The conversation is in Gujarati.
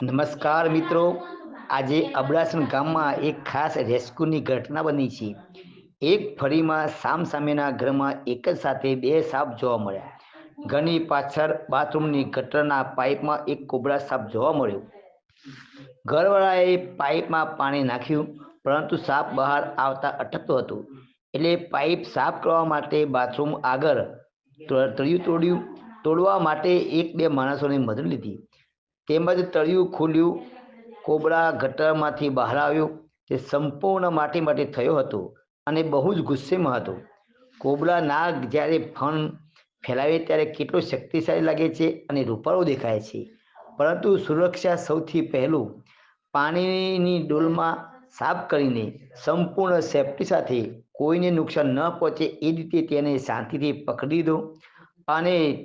નમસ્કાર મિત્રો. આજે અબડાસણ ગામમાં એક ખાસ રેસ્ક્યુની ઘટના બની છે. એક ફળીમાં સામસામેના ઘરમાં એક જ સાથે બે સાપ જોવા મળ્યા. ઘરની પાછળ બાથરૂમની ગટરના પાઇપમાં એક કોબરા સાપ જોવા મળ્યો. ઘરવાળાએ પાઇપમાં પાણી નાખ્યું, પરંતુ સાપ બહાર આવતા અટકતો હતો. એટલે પાઇપ સાફ કરવા માટે બાથરૂમ આગળ તળિયું તોડ્યું. તોડવા માટે એક બે માણસોની મદદ લીધી. તેમજ તળિયું ખોલ્યું, કોબરા ગટરમાંથી બહાર આવ્યું. તે સંપૂર્ણ માટી માટે થયો હતો અને બહુ જ ગુસ્સેમાં હતો. કોબરા નાગ જ્યારે ફણ ફેલાવે ત્યારે કેટલો શક્તિશાળી લાગે છે અને રૂપાળો દેખાય છે. પરંતુ સુરક્ષા સૌથી પહેલું, પાણીની ડોલમાં સાફ કરીને સંપૂર્ણ સેફટી સાથે કોઈને નુકસાન ન પહોંચે એ રીતે તેને શાંતિથી પકડી દો અને